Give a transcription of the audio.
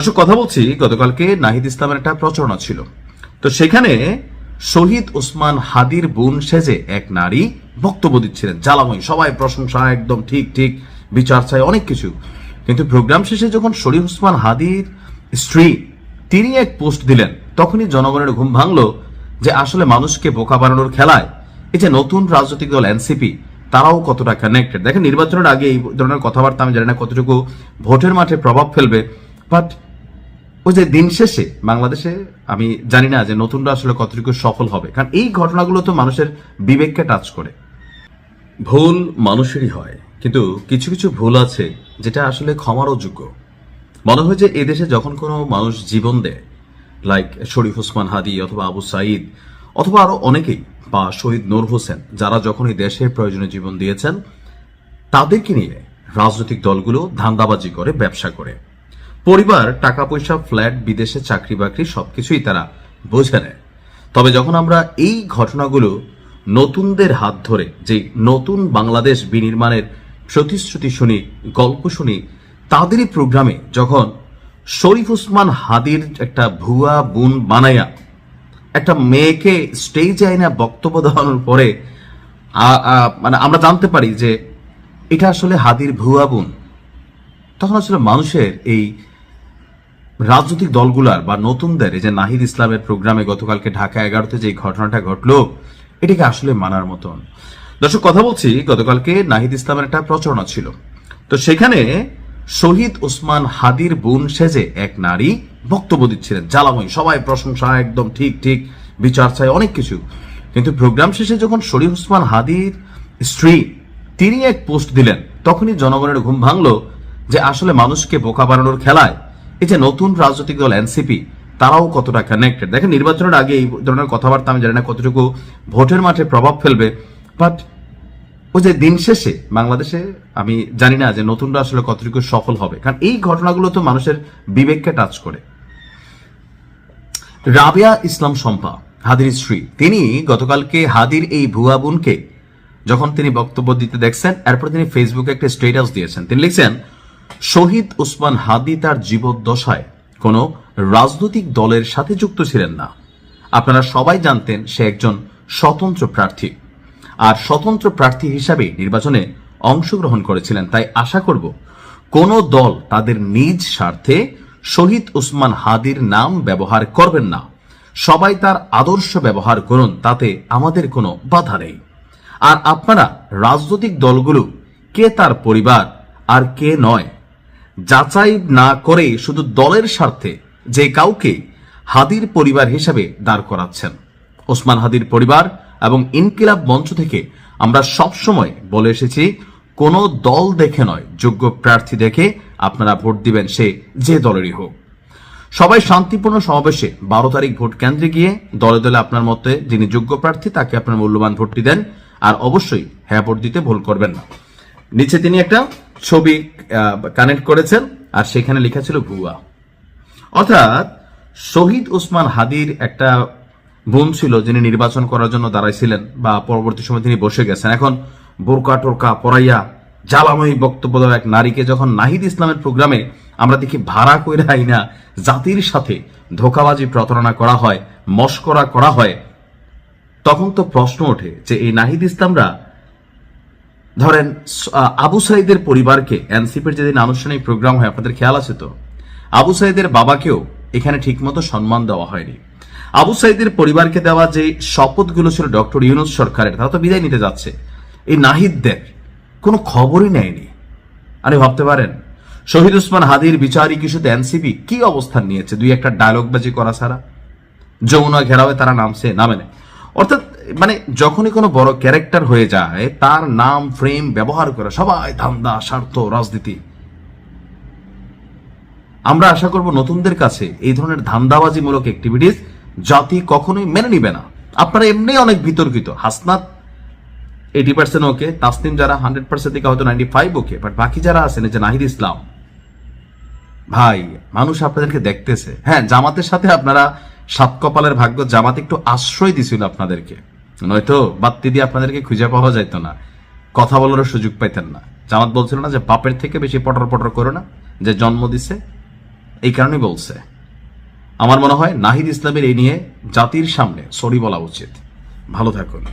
দর্শক, কথা বলছি, গতকালকে নাহিদ ইসলামের একটা প্রচারণা ছিল। তো সেখানে শহীদ ওসমান হাদির বোন সেজে এক নারী বক্তব্য দিচ্ছিলেন, জ্বালাময়, সবাই প্রশংসা, একদম ঠিক ঠিক, বিচার চাই, অনেক কিছু। কিন্তু প্রোগ্রাম শেষে যখন শরীফ ওসমান হাদির স্ত্রী, তিনি এক পোস্ট দিলেন, তখনই জনগণের ঘুম ভাঙলো যে আসলে মানুষকে বোকা বানানোর খেলায় এই যে নতুন রাজনৈতিক দল এনসিপি, তারাও কতটা কানেক্টেড দেখেন, নির্বাচনের আগে এই ধরনের কথাবার্তা আমি জানি না কতটুকু ভোটের মাঠে প্রভাব ফেলবে বাট ওই যে দিন শেষে বাংলাদেশে, আমি জানি না যে নতুনরা আসলে কতটুকু সফল হবে, কারণ এই ঘটনাগুলো তো মানুষের বিবেককে টাচ করে। ভুল মানুষেরই হয়, কিন্তু কিছু কিছু ভুল আছে যেটা আসলে ক্ষমারও যোগ্য। মনে হয় যে এদেশে যখন কোনো মানুষ জীবন দেয় লাইক শরীফ ওসমান হাদি অথবা আবু সাঈদ, অথবা আরও অনেকেই, বা শহীদ নূর হোসেন, যারা যখন এই দেশের প্রয়োজনে জীবন দিয়েছেন, তাদেরকে নিয়ে রাজনৈতিক দলগুলো ধান্দাবাজি করে, ব্যবসা করে। পরিবার টাকা পয়সা ফ্ল্যাট, বিদেশে চাকরি বাকরি সবকিছুই তারা বোঝে নেয়। তবে যখন আমরা এই ঘটনাগুলো নতুনদের হাত ধরে, যে নতুন বাংলাদেশ বিনির্মাণের প্রতিশ্রুতি শুনি, গল্প শুনি, তাদেরই প্রোগ্রামে যখন শরীফ উসমান হাদির একটা ভুয়া বুন বানাইয়া একটা মেয়েকে স্টেজে আইনা বক্তব্য দেওয়ানোর পরে মানে আমরা জানতে পারি যে এটা আসলে হাদির ভুয়া বোন। তখন আসলে মানুষের এই রাজনৈতিক দলগুলার বা নতুনদের যে নাহিদ ইসলামের প্রোগ্রামে গতকালকে ঢাকা এগারোতে যে ঘটনাটা ঘটলো, এটাকে আসলে মানার মতন। দর্শক, কথা বলছি, গতকালকে নাহিদ ইসলামের একটা প্রচারণা ছিল। তো সেখানে শহীদ ওসমান হাদির বোন সেজে এক নারী বক্তব্য দিচ্ছিলেন। জ্বালাময়, সবাই প্রশংসা, একদম ঠিক ঠিক, বিচার চাই, অনেক কিছু। কিন্তু প্রোগ্রাম শেষে যখন শরীফ ওসমান হাদির স্ত্রী, তিনি এক পোস্ট দিলেন, তখনই জনগণের ঘুম ভাঙলো যে আসলে মানুষকে বোকা বানানোর খেলায় এই যে নতুন রাজনৈতিক দল এনসিপি, তারাও কতটা কানেক্টেড দেখেন, নির্বাচনের আগে এই ধরনের কথাবার্তা আমি জানি না কতটুকু ভোটের মাঠে প্রভাব ফেলবে বাট ওই যে দিন শেষে বাংলাদেশে আমি জানি না যে নতুনরা আসলে কতটুকু সফল হবে, কারণ এই ঘটনাগুলো তো মানুষের বিবেককে টাচ করে। রাবিয়া ইসলাম শম্পা, হাদির স্ত্রী, তিনি গতকালকে হাদির এই ভুয়া বোনকে যখন তিনি বক্তব্য দিতে দেখছেন, এরপর তিনি ফেসবুকে একটা স্টেটাস দিয়েছেন। তিনি লিখছেন শহীদ ওসমান হাদি তার জীবদ্দশায় কোনো রাজনৈতিক দলের সাথে যুক্ত ছিলেন না। আপনারা সবাই জানতেন সে একজন স্বতন্ত্র প্রার্থী। আর স্বতন্ত্র প্রার্থী হিসাবে নির্বাচনে অংশগ্রহণ করেছিলেন। তাই আশা করব কোন দল তাদের নিজ স্বার্থে শহীদ উসমান হাদির নাম ব্যবহার করবেন না। সবাই তার আদর্শ ব্যবহার করুন, তাতে আমাদের কোনো বাধা নেই। আর আপনারা রাজনৈতিক দলগুলো কে তার পরিবার আর কে নয় যাচাই না করে শুধু দলের স্বার্থে যে কাউকে হাদির পরিবার হিসাবে দাঁড় করাচ্ছেন। ওসমান হাদির পরিবার এবং ইনকিলাব মঞ্চ থেকে আমরা সবসময় বলে এসেছি, কোন দল দেখে নয়, যোগ্য প্রার্থী দেখে আপনারা ভোট দিবেন সে যে দলেরই হোক। সবাই শান্তিপূর্ণ সমাবেশে বারো তারিখ ভোট কেন্দ্রে গিয়ে দলে দলে আপনার মতে যিনি যোগ্য প্রার্থী তাকে আপনার মূল্যবান ভোটটি দেন আর অবশ্যই হ্যাঁ ভোট দিতে ভুল করবেন না। নিচে তিনি একটা ছবি কানেক্ট করেছেন, আর সেখানে লেখা ছিল ভুয়া। অর্থাৎ শহীদ ওসমান হাদির একটা বোন ছিল যিনি নির্বাচন করার জন্য দাঁড়াইছিলেন বা পরবর্তী সময় তিনি বসে গেছেন। এখন বোরকা টোরকা পরাইয়া জ্বালাময়ী বক্তব্য দেওয়া এক নারীকে যখন নাহিদ ইসলামের প্রোগ্রামে আমরা দেখি ভাড়া কইরা আইনা জাতির সাথে ধোকাবাজি প্রতারণা করা হয়, মস্করা করা হয়, তখন তো প্রশ্ন ওঠে যে এই নাহিদ ইসলামরা ধরেন আবু সাইদের পরিবারকে এনসিপির যেদিন আনুষ্ঠানিক প্রোগ্রাম হয়, আপনাদের খেয়াল আছে তো? আবু সাইদের বাবাকেও এখানে ঠিকমতো সম্মান দেওয়া হয়নি। আবু সাইদের পরিবারকে দেওয়া যে শপথগুলো ছিল ডক্টর ইউনুস সরকারের, তারা তো বিদায় নিতে যাচ্ছে। এই নাহিদদের কোনো খবরই নেয়নি। আরে, ভাবতে পারেন, শহীদ উসমান হাদির বিচারিক ইস্যুতে এনসিপি কি অবস্থান নিয়েছে? দুই একটা ডায়লগবাজি করা ছাড়া। যমুনা ঘেরাওয়ে তারা নামছে, নামে নেয় অর্থাৎ মানে যখনই কোনো বড় ক্যারেক্টার হয়ে যায়, তার নাম, ফ্রেম ব্যবহার করে সবাই ধান্দা, স্বার্থ, রাজনীতি। আমরা আশা করব নতুনদের কাছে এই ধরনের ধান্দাবাজিমূলক অ্যাক্টিভিটিস জাতি কখনোই মেনে নিবে না। আপনারা এমনি অনেক বিতর্কিত। Hasnat eighty percent okay Tasnim যারা হান্ড্রেড পার্সেন্ট থেকে হয়তো নাইনটি ফাইভ ওকে বাট বাকি যারা আছেন যে নাহিদ ইসলাম, ভাই, মানুষ আপনাদেরকে দেখতেছে। হ্যাঁ জামাতের সাথে আপনারা সাত কপালের ভাগ্য, জামাত একটু আশ্রয় দিছিল আপনাদেরকে। নয়তো বাত্তি দিয়ে আপনাদেরকে খুঁজে পাওয়া যাইতো না। কথা বলারও সুযোগ পাইতেন না। জামাত বলছিল না যে, বাপের থেকে বেশি পটর পটর করো না, যে জন্ম দিছে, এই কারণে বলছে। আমার মনে হয় নাহিদ ইসলামের এই নিয়ে জাতির সামনে সরি বলা উচিত। ভালো থাকুন।